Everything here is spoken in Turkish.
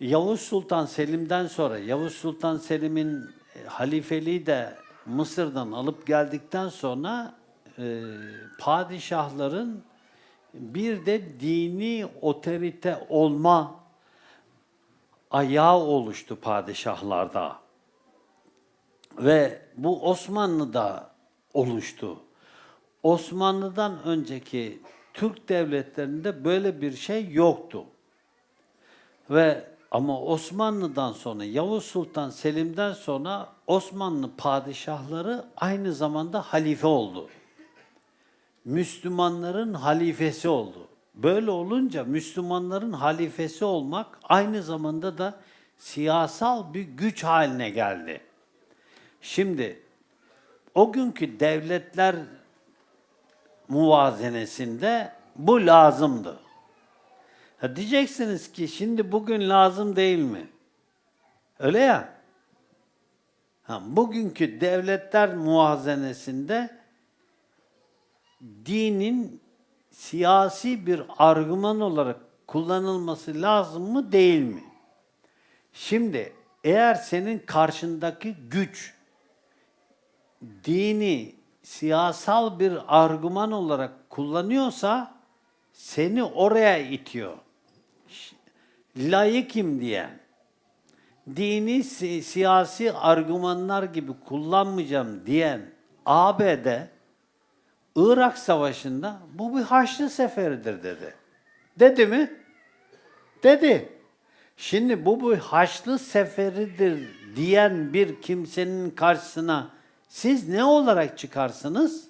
Yavuz Sultan Selim'den sonra Yavuz Sultan Selim'in e, halifeliği de Mısır'dan alıp geldikten sonra e, padişahların bir de dini otorite olma ayağı oluştu padişahlarda. Ve bu Osmanlı'da oluştu. Osmanlı'dan önceki Türk devletlerinde böyle bir şey yoktu. Ve ama Osmanlı'dan sonra Yavuz Sultan Selim'den sonra Osmanlı padişahları aynı zamanda halife oldu. Müslümanların halifesi oldu. Böyle olunca Müslümanların halifesi olmak aynı zamanda da siyasal bir güç haline geldi. Şimdi o günkü devletler muvazenesinde bu lazımdı. Ha diyeceksiniz ki şimdi bugün lazım değil mi? Öyle ya. Ha, bugünkü devletler muvazenesinde dinin siyasi bir argüman olarak kullanılması lazım mı değil mi? Şimdi eğer senin karşındaki güç dini siyasal bir argüman olarak kullanıyorsa seni oraya itiyor. Layıkım diyen, dini si- siyasi argümanlar gibi kullanmayacağım diyen ABD Irak Savaşı'nda bu bir Haçlı Seferidir dedi. Dedi mi? Dedi. Şimdi bu bir Haçlı Seferidir diyen bir kimsenin karşısına siz ne olarak çıkarsınız?